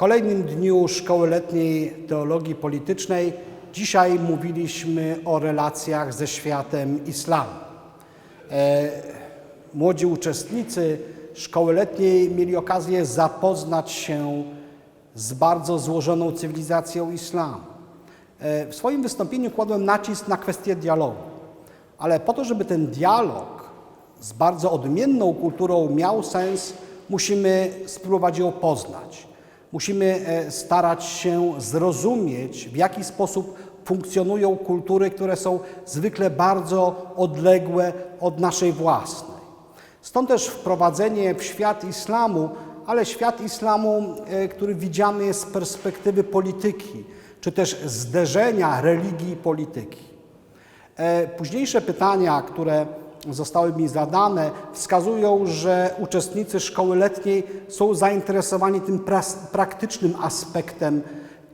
kolejnym dniu Szkoły Letniej Teologii Politycznej dzisiaj mówiliśmy o relacjach ze światem islamu. E, Młodzi uczestnicy Szkoły Letniej mieli okazję zapoznać się z bardzo złożoną cywilizacją islamu. E, W swoim wystąpieniu kładłem nacisk na kwestię dialogu, ale po to, żeby ten dialog z bardzo odmienną kulturą miał sens, musimy spróbować ją poznać. Musimy e, starać się zrozumieć, w jaki sposób funkcjonują kultury, które są zwykle bardzo odległe od naszej własnej. Stąd też wprowadzenie w świat islamu, ale świat islamu, e, który widziany jest z perspektywy polityki, czy też zderzenia religii i polityki. E, Późniejsze pytania, które zostały mi zadane, wskazują, że uczestnicy szkoły letniej są zainteresowani tym praktycznym aspektem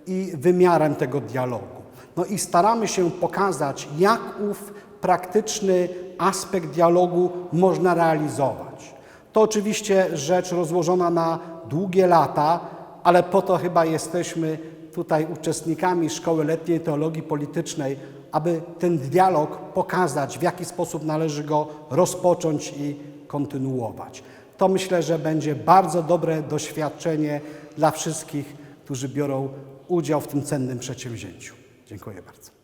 i wymiarem tego dialogu. No i staramy się pokazać, jak ów praktyczny aspekt dialogu można realizować. To oczywiście rzecz rozłożona na długie lata, ale po to chyba jesteśmy tutaj uczestnikami Szkoły Letniej Teologii Politycznej, aby ten dialog pokazać, w jaki sposób należy go rozpocząć i kontynuować. To myślę, że będzie bardzo dobre doświadczenie dla wszystkich, którzy biorą udział w tym cennym przedsięwzięciu. Dziękuję bardzo.